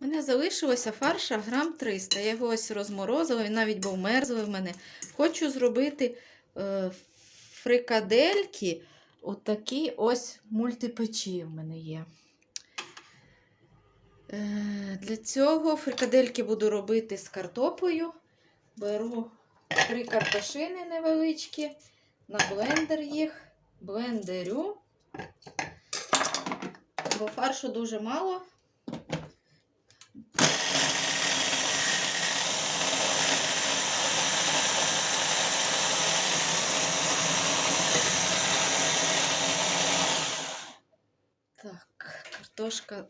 У мене залишилося фарша грам 300. Я його ось розморозила, він навіть був мерзлий в мене. Хочу зробити е, фрикадельки. Отакі ось мультипечі в мене є. Е, для цього фрикадельки буду робити з картоплею. Беру три картошини невеличкі, на блендер їх, блендерю. Бо фаршу дуже мало. Так, картошка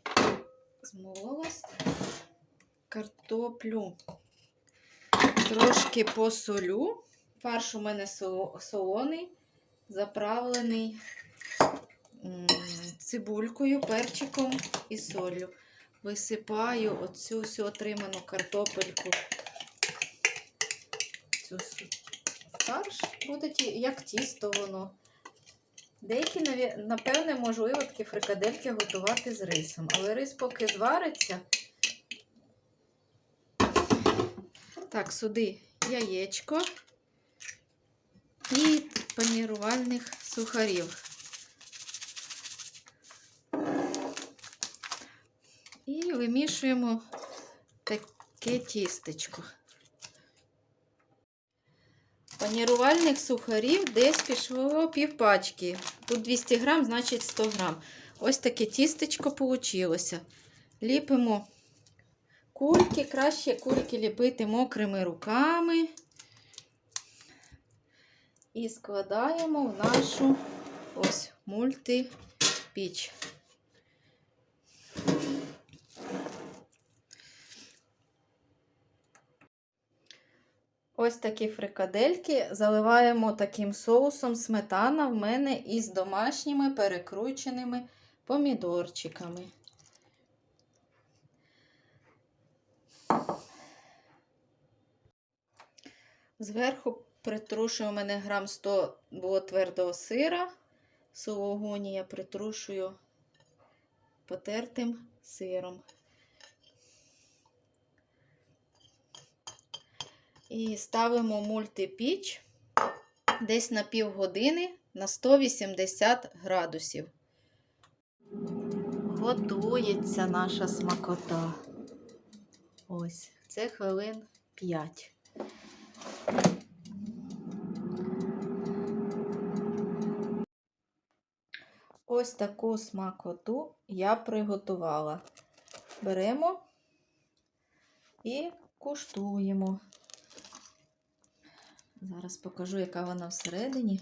змололась. Картоплю трошки посолю. Фарш у мене солоний, заправлений цибулькою, перчиком і солью. Висипаю оцю всю отриману картопельку. Цю фарш буде як тісто воно. Деякі, напевне, можливо, такі фрикадельки готувати з рисом. Але рис поки звариться. Так, сюди яєчко і панірувальних сухарів. І вимішуємо таке тістечко. Панірувальних сухарів десь пішло півпачки. Тут 200 грам, значить 100 грам. Ось таке тістечко вийшло. Ліпимо кульки, краще кульки ліпити мокрими руками. І складаємо в нашу ось мультипіч. Ось такі фрикадельки заливаємо таким соусом сметана в мене із домашніми перекрученими помідорчиками. Зверху притрушую у мене грам 100 було твердого сира. Сулугуні я притрушую потертим сиром. І ставимо мультипіч десь на півгодини на 180 градусів. Готується наша смакота. Ось, це хвилин 5. Ось таку смакоту я приготувала. Беремо і куштуємо. Зараз покажу, яка вона всередині.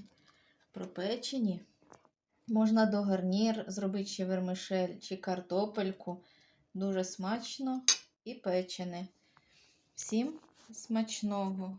Пропечені. Можна до гарнір зробити ще вермишель чи картопельку. Дуже смачно і печене. Всім смачного!